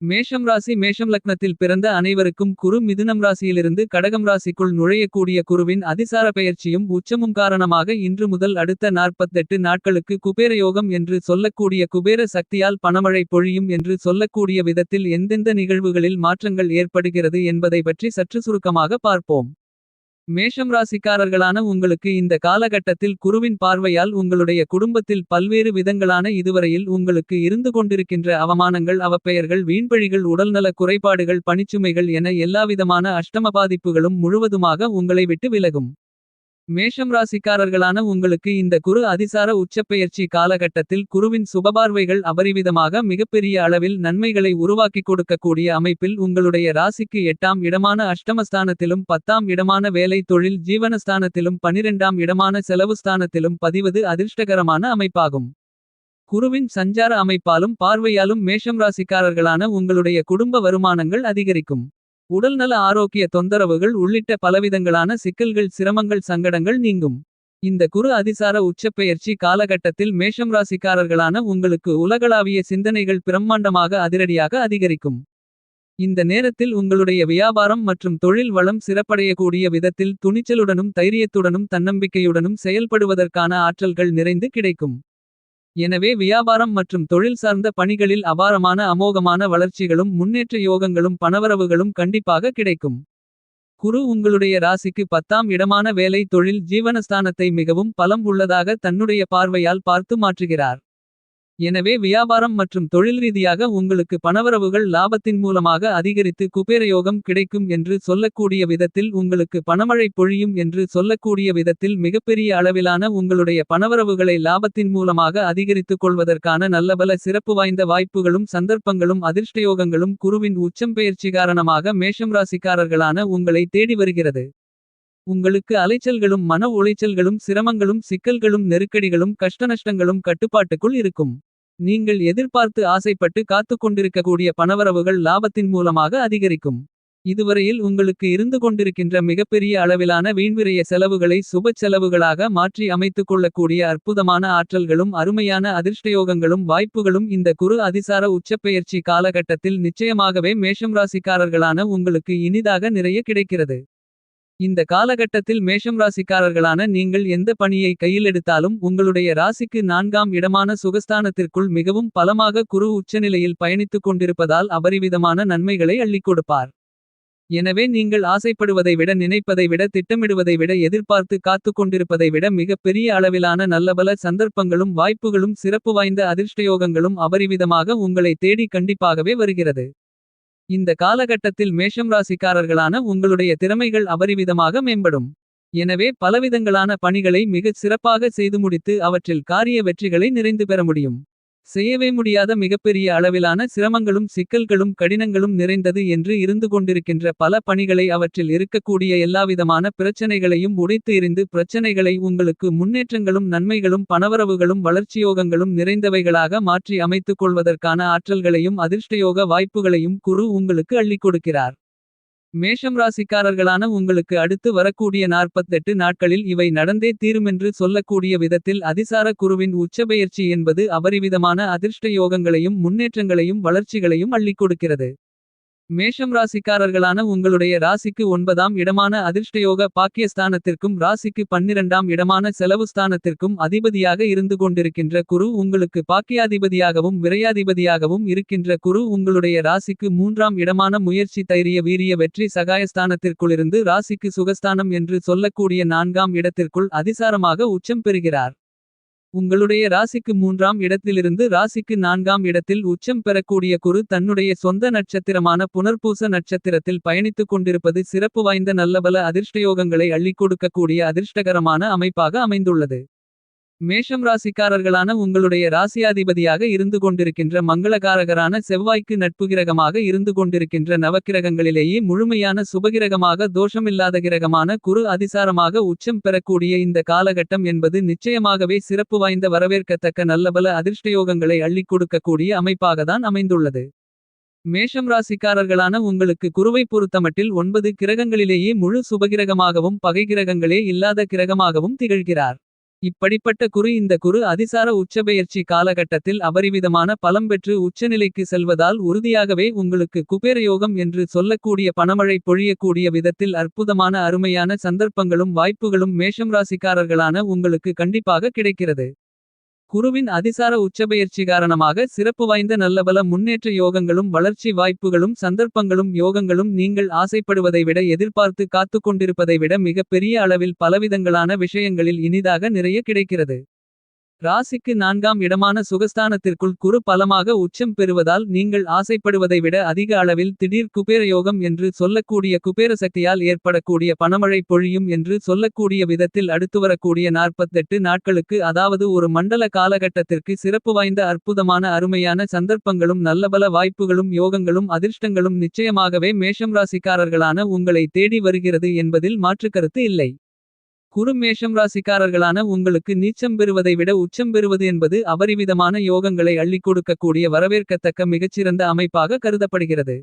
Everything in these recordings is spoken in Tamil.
மேஷம் ராசி மேஷம் லக்னத்தில் பிறந்த அனைவருக்கும் குரு மிதுனம் ராசியிலிருந்து கடகம் ராசிக்குள் நுழையக்கூடிய குருவின் அதிசார பெயர்ச்சியும் உச்சமும் காரணமாக இன்று முதல் அடுத்த 48 நாட்களுக்கு குபேர யோகம் என்று சொல்லக்கூடிய குபேர சக்தியால் பணமழை பொழியும் என்று சொல்லக்கூடிய விதத்தில் எந்தெந்த நிகழ்வுகளில் மாற்றங்கள் ஏற்படுகிறது என்பதை பற்றி சற்று சுருக்கமாக பார்ப்போம். மேஷம் ராசிக்காரர்களான உங்களுக்கு இந்த காலகட்டத்தில் குருவின் பார்வையால் உங்களுடைய குடும்பத்தில் பல்வேறு விதங்களான இதுவரையில் உங்களுக்கு இருந்து கொண்டிருக்கின்ற அவமானங்கள் அவப்பெயர்கள் வீண்பழிகள் உடல்நல குறைபாடுகள் பணிச்சுமைகள் என எல்லாவிதமான அஷ்டம பாதிப்புகளும் முழுவதுமாக உங்களை விட்டு விலகும். மேஷம் ராசிக்காரர்களான உங்களுக்கு இந்த குரு அதிசார உச்சப்பெயர்ச்சி காலகட்டத்தில் குருவின் சுபபார்வைகள் அபரிவிதமாக மிகப்பெரிய அளவில் நன்மைகளை உருவாக்கிக் கொடுக்கக்கூடிய அமைப்பில் உங்களுடைய ராசிக்கு எட்டாம் இடமான அஷ்டமஸ்தானத்திலும் பத்தாம் இடமான வேலை தொழில் ஜீவனஸ்தானத்திலும் பனிரெண்டாம் இடமான செலவு ஸ்தானத்திலும் பதிவது அதிர்ஷ்டகரமான அமைப்பாகும். குருவின் சஞ்சார அமைப்பாலும் பார்வையாலும் மேஷம் ராசிக்காரர்களான உங்களுடைய குடும்ப வருமானங்கள் அதிகரிக்கும். உடல்நல ஆரோக்கிய தொந்தரவுகள் உள்ளிட்ட பலவிதங்களான சிக்கல்கள் சிரமங்கள் சங்கடங்கள் நீங்கும். இந்த குரு அதிசார உச்சப்பெயர்ச்சி காலகட்டத்தில் மேஷம் ராசிக்காரர்களான உங்களுக்கு உலகளாவிய சிந்தனைகள் பிரம்மாண்டமாக அதிரடியாக அதிகரிக்கும். இந்த நேரத்தில் உங்களுடைய வியாபாரம் மற்றும் தொழில் வளம் சிறப்படையக்கூடிய விதத்தில் துணிச்சலுடனும் தைரியத்துடனும் தன்னம்பிக்கையுடனும் செயல்படுவதற்கான ஆற்றல்கள் நிறைந்து கிடைக்கும். எனவே வியாபாரம் மற்றும் தொழில் சார்ந்த பணிகளில் அபாரமான அமோகமான வளர்ச்சிகளும் முன்னேற்ற யோகங்களும் பணவரவுகளும் கண்டிப்பாக கிடைக்கும். குரு உங்களுடைய ராசிக்கு பத்தாம் இடமான வேலை தொழில் ஜீவனஸ்தானத்தை மிகவும் பலம் உள்ளதாக தன்னுடைய பார்வையால் பார்த்து மாற்றுகிறார். எனவே வியாபாரம் மற்றும் தொழில் ரீதியாக உங்களுக்கு பணவரவுகள் லாபத்தின் மூலமாக அதிகரித்து குபேரயோகம் கிடைக்கும் என்று சொல்லக்கூடிய விதத்தில் உங்களுக்கு பணமழை பொழியும் என்று சொல்லக்கூடிய விதத்தில் மிகப்பெரிய அளவிலான உங்களுடைய பணவரவுகளை லாபத்தின் மூலமாக அதிகரித்துக் கொள்வதற்கான நல்லபல சிறப்பு வாய்ந்த வாய்ப்புகளும் சந்தர்ப்பங்களும் அதிர்ஷ்டயோகங்களும் குருவின் உச்சம் பெயர்ச்சி காரணமாக மேஷம் ராசிக்காரர்களான உங்களை தேடி வருகிறது. உங்களுக்கு அலைச்சல்களும் மன உளைச்சல்களும் சிரமங்களும் சிக்கல்களும் நெருக்கடிகளும் கஷ்டநஷ்டங்களும் கட்டுப்பாட்டுக்குள் இருக்கும். நீங்கள் எதிர்பார்த்து ஆசைப்பட்டு காத்துக் கொண்டிருக்கக்கூடிய பணவரவுகள் லாபத்தின் மூலமாக அதிகரிக்கும். இதுவரையில் உங்களுக்கு இருந்து கொண்டிருக்கின்ற மிகப்பெரிய அளவிலான வீண்விரைய செலவுகளை சுபச் செலவுகளாக மாற்றி அமைத்துக் கொள்ளக்கூடிய அற்புதமான ஆற்றல்களும் அருமையான அதிர்ஷ்டயோகங்களும் வாய்ப்புகளும் இந்த குரு அதிசார உச்சப்பெயர்ச்சி காலகட்டத்தில் நிச்சயமாகவே மேஷம் ராசிக்காரர்களான உங்களுக்கு இனிதாக நிறைய கிடைக்கிறது. இந்த காலகட்டத்தில் மேஷம் ராசிக்காரர்களான நீங்கள் எந்த பணியை கையிலெடுத்தாலும் உங்களுடைய ராசிக்கு நான்காம் இடமான சுகஸ்தானத்திற்குள் மிகவும் பலமாக குரு உச்சநிலையில் பயணித்துக் கொண்டிருப்பதால் அபரிவிதமான நன்மைகளை அள்ளிக் கொடுப்பார். எனவே நீங்கள் ஆசைப்படுவதை விட நினைப்பதை விட திட்டமிடுவதை விட எதிர்பார்த்து காத்துக் கொண்டிருப்பதை விட மிகப்பெரிய அளவிலான நல்லபல சந்தர்ப்பங்களும் வாய்ப்புகளும் சிறப்பு வாய்ந்த அதிர்ஷ்டயோகங்களும் அபரிவிதமாக உங்களை தேடி கண்டிப்பாகவே வருகிறது. இந்த காலகட்டத்தில் மேஷம் ராசிக்காரர்களான உங்களுடைய திறமைகள் அபரிவிதமாக மேம்படும். எனவே பலவிதங்களான பணிகளை மிகச் சிறப்பாக செய்து முடித்து அவற்றில் காரிய வெற்றிகளை நிறைந்து பெற முடியும். செய்யவே முடியாத மிகப்பெரிய அளவிலான சிரமங்களும் சிக்கல்களும் கடினங்களும் நிறைந்தது என்று இருந்து கொண்டிருக்கின்ற பல பணிகளை அவற்றில் இருக்கக்கூடிய எல்லாவிதமான பிரச்சனைகளையும் உடைத்து எறிந்து பிரச்சனைகளை உங்களுக்கு முன்னேற்றங்களும் நன்மைகளும் பணவரவுகளும் வளர்ச்சியோகங்களும் நிறைந்தவைகளாக மாற்றி அமைத்துக் கொள்வதற்கான ஆற்றல்களையும் அதிர்ஷ்டயோக வாய்ப்புகளையும் குரு உங்களுக்கு அள்ளிக் கொடுக்கிறார். மேஷம் ராசிக்காரர்களான உங்களுக்கு அடுத்து வரக்கூடிய 48 நாட்களில் இவை நடந்தே தீருமென்று சொல்லக்கூடிய விதத்தில் அதிசார குருவின் உச்சபெயர்ச்சி என்பது அபரிவிதமான அதிர்ஷ்ட யோகங்களையும் முன்னேற்றங்களையும் வளர்ச்சிகளையும் அள்ளிக் கொடுக்கிறது. மேஷம் ராசிக்காரர்களான உங்களுடைய ராசிக்கு ஒன்பதாம் இடமான அதிர்ஷ்டயோக பாக்கியஸ்தானத்திற்கும் ராசிக்கு பன்னிரண்டாம் இடமான செலவு ஸ்தானத்திற்கும் அதிபதியாக இருந்து கொண்டிருக்கின்ற குரு உங்களுக்கு பாக்கியாதிபதியாகவும் விரையாதிபதியாகவும் இருக்கின்ற குரு உங்களுடைய ராசிக்கு மூன்றாம் இடமான முயற்சி தைரிய வீரிய வெற்றி சகாயஸ்தானத்திற்குளிருந்து ராசிக்கு சுகஸ்தானம் என்று சொல்லக்கூடிய நான்காம் இடத்திற்குள் அதிசாரமாக உச்சம் பெறுகிறார். உங்களுடைய ராசிக்கு மூன்றாம் இடத்திலிருந்து ராசிக்கு நான்காம் இடத்தில் உச்சம் பெறக்கூடிய குரு தன்னுடைய சொந்த நட்சத்திரமான புனர்பூச நட்சத்திரத்தில் பயணித்துக் கொண்டிருப்பது சிறப்பு வாய்ந்த நல்லபல அதிர்ஷ்டயோகங்களை அள்ளிக் கொடுக்கக்கூடிய அதிர்ஷ்டகரமான அமைப்பாக அமைந்துள்ளது. மேஷம் ராசிக்காரர்களான உங்களுடைய ராசியாதிபதியாக இருந்து கொண்டிருக்கின்ற மங்களகாரகரான செவ்வாய்க்கு நட்புகிரகமாக இருந்து கொண்டிருக்கின்ற நவக்கிரகங்களிலேயே முழுமையான சுபகிரகமாக தோஷமில்லாத கிரகமான குரு அதிசாரமாக உச்சம் பெறக்கூடிய இந்த காலகட்டம் என்பது நிச்சயமாகவே சிறப்பு வாய்ந்த வரவேற்கத்தக்க நல்லபல அதிர்ஷ்டயோகங்களை அள்ளிக் கொடுக்கக்கூடிய அமைப்பாகத்தான் அமைந்துள்ளது. மேஷம் ராசிக்காரர்களான உங்களுக்கு குருவை பொறுத்தமட்டில் ஒன்பது கிரகங்களிலேயே முழு சுபகிரகமாகவும் பகை கிரகங்களே இல்லாத கிரகமாகவும் திகழ்கிறார். இப்படிப்பட்ட குரு இந்த குரு அதிசார உச்சபெயர்ச்சி காலகட்டத்தில் அபரிவிதமான பலம் பெற்று உச்சநிலைக்கு செல்வதால் உறுதியாகவே உங்களுக்கு குபேரயோகம் என்று சொல்லக்கூடிய பணமழை பொழியக்கூடிய விதத்தில் அற்புதமான அருமையான சந்தர்ப்பங்களும் வாய்ப்புகளும் மேஷம் ராசிக்காரர்களான உங்களுக்கு கண்டிப்பாக கிடைக்கிறது. குருவின் அதிசார உச்சபெயர்ச்சி காரணமாக சிறப்பு வாய்ந்த நல்லபல முன்னேற்ற யோகங்களும் வளர்ச்சி வாய்ப்புகளும் சந்தர்ப்பங்களும் யோகங்களும் நீங்கள் ஆசைப்படுவதை விட எதிர்பார்த்து காத்துக் கொண்டிருப்பதை விட மிகப்பெரிய அளவில் பலவிதங்களான விஷயங்களில் இனிதாக நிறைய கிடைக்கிறது. ராசிக்கு நான்காம் இடமான சுகஸ்தானத்திற்குள் குரு பலமாக உச்சம் பெறுவதால் நீங்கள் ஆசைப்படுவதை விட அதிக அளவில் திடீர் குபேரயோகம் என்று சொல்லக்கூடிய குபேர சக்தியால் ஏற்படக்கூடிய பணமழை பொழியும் என்று சொல்லக்கூடிய விதத்தில் அடுத்துவரக்கூடிய 48 நாட்களுக்கு அதாவது ஒரு மண்டல காலகட்டத்திற்கு சிறப்பு வாய்ந்த அற்புதமான அருமையான சந்தர்ப்பங்களும் நல்லபல வாய்ப்புகளும் யோகங்களும் அதிர்ஷ்டங்களும் நிச்சயமாகவே மேஷம் ராசிக்காரர்களான உங்களை தேடி வருகிறது என்பதில் மாற்றுக்கருத்து இல்லை. குரு மேஷம் ராசிக்காரர்களான உங்களுக்கு நீச்சம் பெறுவதை விட உச்சம் பெறுவது என்பது அபரிவிதமான யோகங்களை அள்ளிக் கொடுக்கக்கூடிய வரவேற்கத்தக்க மிகச்சிறந்த அமைப்பாக கருதப்படுகிறது.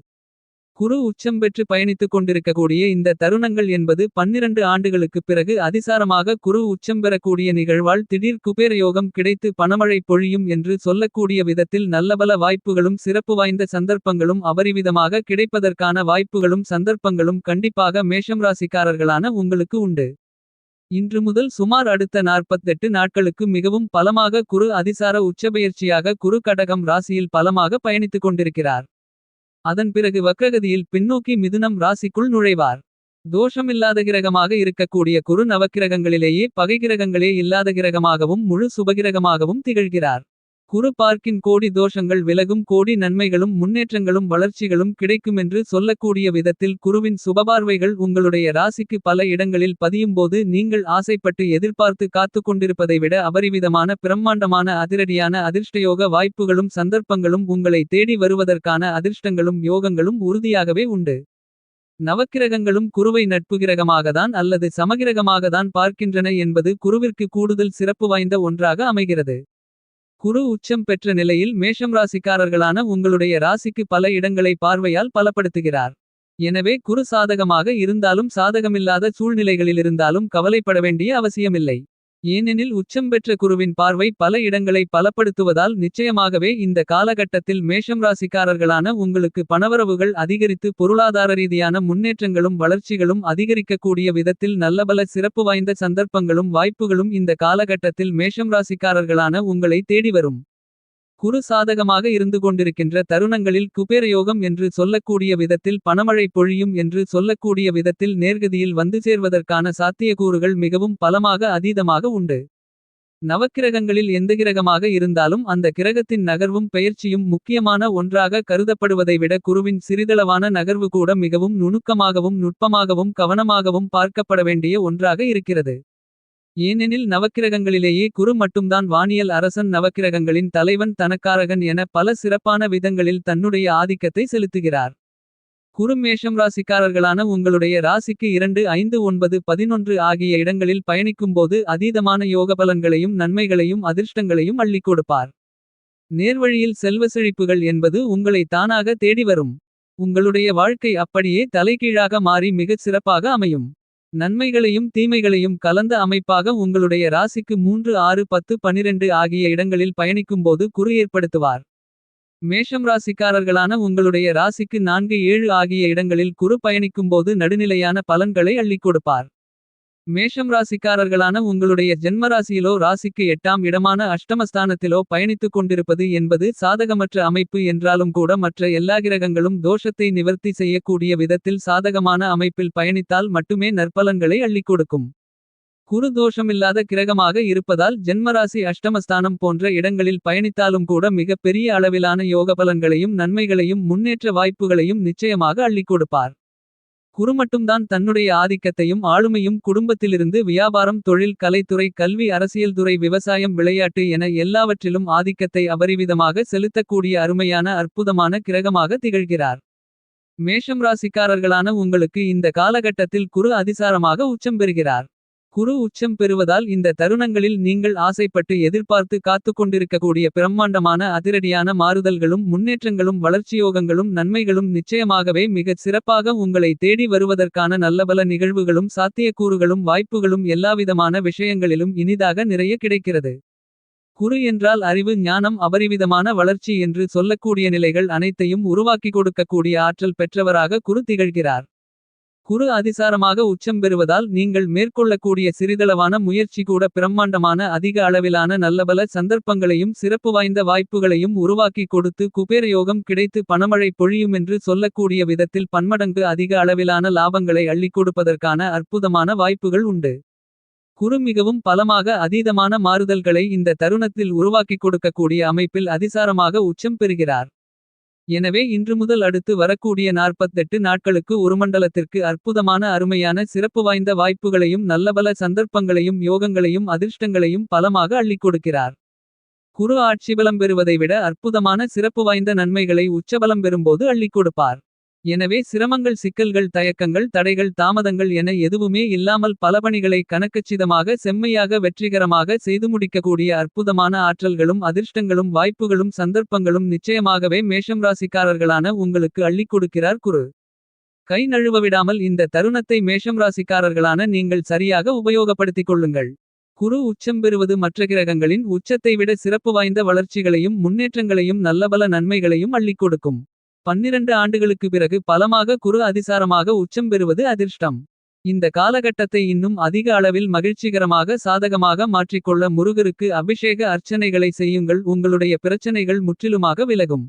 குரு உச்சம் பெற்று பயணித்துக் கொண்டிருக்கக்கூடிய இந்த தருணங்கள் என்பது 12 ஆண்டுகளுக்குப் பிறகு அதிசாரமாக குரு உச்சம் பெறக்கூடிய நிகழ்வால் திடீர் குபேர யோகம் கிடைத்து பணமழை பொழியும் என்று சொல்லக்கூடிய விதத்தில் நல்லபல வாய்ப்புகளும் சிறப்பு வாய்ந்த சந்தர்ப்பங்களும் அபரிவிதமாக கிடைப்பதற்கான வாய்ப்புகளும் சந்தர்ப்பங்களும் கண்டிப்பாக மேஷம் ராசிக்காரர்களான உங்களுக்கு உண்டு. இன்று முதல் சுமார் அடுத்த 48 நாட்களுக்கு மிகவும் பலமாக குரு அதிசார உச்சபெயர்ச்சியாக குரு கடகம் ராசியில் பலமாக பயணித்துக் கொண்டிருக்கிறார். அதன் பிறகு வக்ரகதியில் பின்னோக்கி மிதுனம் ராசிக்குள் நுழைவார். தோஷமில்லாத கிரகமாக இருக்கக்கூடிய குரு நவக்கிரகங்களிலேயே பகைகிரகங்களே இல்லாத கிரகமாகவும் முழு சுபகிரகமாகவும் திகழ்கிறார். குரு பார்க்கின் கோடி தோஷங்கள் விலகும் கோடி நன்மைகளும் முன்னேற்றங்களும் வளர்ச்சிகளும் கிடைக்குமென்று சொல்லக்கூடிய விதத்தில் குருவின் சுபபார்வைகள் உங்களுடைய ராசிக்கு பல இடங்களில் பதியும்போது நீங்கள் ஆசைப்பட்டு எதிர்பார்த்து காத்துக் கொண்டிருப்பதை விட அபரிவிதமான பிரம்மாண்டமான அதிரடியான அதிர்ஷ்டயோக வாய்ப்புகளும் சந்தர்ப்பங்களும் உங்களை தேடி வருவதற்கான அதிர்ஷ்டங்களும் யோகங்களும் உறுதியாகவே உண்டு. நவக்கிரகங்களும் குருவை நட்புகிரகமாகதான் அல்லது சமகிரகமாகதான் பார்க்கின்றன என்பது குருவிற்கு கூடுதல் சிறப்பு வாய்ந்த ஒன்றாக அமைகிறது. குரு உச்சம் பெற்ற நிலையில் மேஷம் ராசிக்காரர்களான உங்களுடைய ராசிக்கு பல இடங்களை பார்வையால் பலப்படுத்துகிறார். எனவே குரு சாதகமாக இருந்தாலும் சாதகமில்லாத சூழ்நிலைகளிலிருந்தாலும் கவலைப்பட வேண்டிய அவசியமில்லை. ஏனெனில் உச்சம் பெற்ற குருவின் பார்வை பல இடங்களை பலப்படுத்துவதால் நிச்சயமாகவே இந்த காலகட்டத்தில் மேஷம் ராசிக்காரர்களான உங்களுக்கு பணவரவுகள் அதிகரித்து பொருளாதார ரீதியான முன்னேற்றங்களும் வளர்ச்சிகளும் அதிகரிக்கக்கூடிய விதத்தில் நல்லபல சிறப்பு வாய்ந்த சந்தர்ப்பங்களும் வாய்ப்புகளும் இந்த காலகட்டத்தில் மேஷம் ராசிக்காரர்களான உங்களை தேடி வரும். குரு சாதகமாக இருந்து கொண்டிருக்கின்ற தருணங்களில் குபேரயோகம் என்று சொல்லக்கூடிய விதத்தில் பணமழை பொழியும் என்று சொல்லக்கூடிய விதத்தில் நேர்கதியில் வந்து சேர்வதற்கான சாத்தியக்கூறுகள் மிகவும் பலமாக அதீதமாக உண்டு. நவக்கிரகங்களில் எந்த கிரகமாக இருந்தாலும் அந்த கிரகத்தின் நகர்வும் பெயர்ச்சியும் முக்கியமான ஒன்றாக கருதப்படுவதை விட குருவின் சிறிதளவான நகர்வு கூட மிகவும் நுணுக்கமாகவும் நுட்பமாகவும் கவனமாகவும் பார்க்கப்பட வேண்டிய ஒன்றாக இருக்கிறது. ஏனெனில் நவக்கிரகங்களிலேயே குரு மட்டும்தான் வானியல் அரசன் நவக்கிரகங்களின் தலைவன் தனக்காரகன் என பல சிறப்பான விதங்களில் தன்னுடைய ஆதிக்கத்தை செலுத்துகிறார். குரு மேஷம் ராசிக்காரர்களான உங்களுடைய ராசிக்கு 2 5 9 11 ஆகிய இடங்களில் பயணிக்கும்போது அதீதமான யோகபலன்களையும் நன்மைகளையும் அதிர்ஷ்டங்களையும் அள்ளிக் கொடுப்பார். நேர்வழியில் செல்வ செழிப்புகள் என்பது உங்களை தானாக தேடி வரும். உங்களுடைய வாழ்க்கை அப்படியே தலைகீழாக மாறி மிகச் சிறப்பாக அமையும். நன்மைகளையும் தீமைகளையும் கலந்த அமைப்பாக உங்களுடைய ராசிக்கு 3 6 10 12 ஆகிய இடங்களில் பயணிக்கும்போது குறு ஏற்படுத்துவார். மேஷம் ராசிக்காரர்களான உங்களுடைய ராசிக்கு 4 7 ஆகிய இடங்களில் குறு பயணிக்கும்போது நடுநிலையான பலன்களை அள்ளிக் கொடுப்பார். மேஷம் ராசிக்காரர்களான உங்களுடைய ஜென்மராசியிலோ ராசிக்கு எட்டாம் இடமான அஷ்டமஸ்தானத்திலோ பயணித்துக் கொண்டிருப்பது என்பது சாதகமற்ற அமைப்பு என்றாலும் கூட மற்ற எல்லா கிரகங்களும் தோஷத்தை நிவர்த்தி செய்யக்கூடிய விதத்தில் சாதகமான அமைப்பில் பயணித்தால் மட்டுமே நற்பலன்களை அள்ளிக் கொடுக்கும். குரு தோஷமில்லாத கிரகமாக இருப்பதால் ஜென்மராசி அஷ்டமஸ்தானம் போன்ற இடங்களில் பயணித்தாலும் கூட மிகப் பெரிய அளவிலான யோகபலன்களையும் நன்மைகளையும் முன்னேற்ற வாய்ப்புகளையும் நிச்சயமாக அள்ளிக் கொடுப்பார். குரு மட்டும்தான் தன்னுடைய ஆதிக்கத்தையும் ஆளுமையும் குடும்பத்திலிருந்து வியாபாரம் தொழில் கலைத்துறை கல்வி அரசியல் துறை விவசாயம் விளையாட்டு என எல்லாவற்றிலும் ஆதிக்கத்தை அபரிவிதமாக செலுத்தக்கூடிய அருமையான அற்புதமான கிரகமாக திகழ்கிறார். மேஷம் ராசிக்காரர்களான உங்களுக்கு இந்த காலகட்டத்தில் குரு அதிசாரமாக உச்சம் பெறுகிறார். குரு உச்சம் பெறுவதால் இந்த தருணங்களில் நீங்கள் ஆசைப்பட்டு எதிர்பார்த்து காத்துக்கொண்டிருக்கக்கூடிய பிரம்மாண்டமான அதிரடியான மாறுதல்களும் முன்னேற்றங்களும் வளர்ச்சியோகங்களும் நன்மைகளும் நிச்சயமாகவே மிகச் சிறப்பாக உங்களை தேடி வருவதற்கான நல்லபல நிகழ்வுகளும் சாத்தியக்கூறுகளும் வாய்ப்புகளும் எல்லாவிதமான விஷயங்களிலும் இனிதாக நிறைய கிடைக்கிறது. குரு என்றால் அறிவு ஞானம் அபரிவிதமான வளர்ச்சி என்று சொல்லக்கூடிய நிலைகள் அனைத்தையும் உருவாக்கிக் கொடுக்கக்கூடிய ஆற்றல் பெற்றவராக குரு திகழ்கிறார். குரு அதிசாரமாக உச்சம் பெறுவதால் நீங்கள் மேற்கொள்ளக்கூடிய சிறிதளவான முயற்சி கூட பிரம்மாண்டமான அதிக அளவிலான நல்லபல சந்தர்ப்பங்களையும் சிறப்பு வாய்ந்த வாய்ப்புகளையும் உருவாக்கி கொடுத்து குபேரயோகம் கிடைத்து பணமழை பொழியுமென்று சொல்லக்கூடிய விதத்தில் பன்மடங்கு அதிக அளவிலான லாபங்களை அள்ளிக் கொடுப்பதற்கான அற்புதமான வாய்ப்புகள் உண்டு. குரு மிகவும் பலமாக அதீதமான மாறுதல்களை இந்த தருணத்தில் உருவாக்கிக் கொடுக்கக்கூடிய அமைப்பில் அதிசாரமாக உச்சம் பெறுகிறார். எனவே இன்று முதல் அடுத்து வரக்கூடிய 48 நாட்களுக்கு உருமண்டலத்திற்கு அற்புதமான அருமையான சிறப்பு வாய்ந்த வாய்ப்புகளையும் நல்லபல சந்தர்ப்பங்களையும் யோகங்களையும் அதிர்ஷ்டங்களையும் பலமாக அள்ளிக் கொடுக்கிறார். குரு ஆட்சிபலம் பெறுவதை விட அற்புதமான சிறப்பு வாய்ந்த நன்மைகளை உச்சபலம் பெறும்போது அள்ளிக் கொடுப்பார். எனவே சிரமங்கள் சிக்கல்கள் தயக்கங்கள் தடைகள் தாமதங்கள் என எதுவுமே இல்லாமல் பலபணிகளை கணக்கச்சிதமாக செம்மையாக வெற்றிகரமாக செய்து முடிக்கக்கூடிய அற்புதமான ஆற்றல்களும் அதிர்ஷ்டங்களும் வாய்ப்புகளும் சந்தர்ப்பங்களும் நிச்சயமாகவே மேஷம் ராசிக்காரர்களான உங்களுக்கு அள்ளிக் கொடுக்கிறார் குரு. கை நழுவ விடாமல் இந்த தருணத்தை மேஷம் ராசிக்காரர்களான நீங்கள் சரியாக உபயோகப்படுத்திக் கொள்ளுங்கள். குரு உச்சம் பெறுவது மற்ற கிரகங்களின் உச்சத்தை விட சிறப்பு வாய்ந்த வளர்ச்சிகளையும் முன்னேற்றங்களையும் நல்லபல நன்மைகளையும் அள்ளிக் கொடுக்கும். 12 ஆண்டுகளுக்கு பிறகு பலமாக குரு அதிசாரமாக உச்சம் பெறுவது அதிர்ஷ்டம். இந்த காலகட்டத்தை இன்னும் அதிக அளவில் மகிழ்ச்சிகரமாக சாதகமாக மாற்றிக்கொள்ள முருகருக்கு அபிஷேக அர்ச்சனைகளை செய்யுங்கள் உங்களுடைய பிரச்சனைகள் முற்றிலுமாக விலகும்.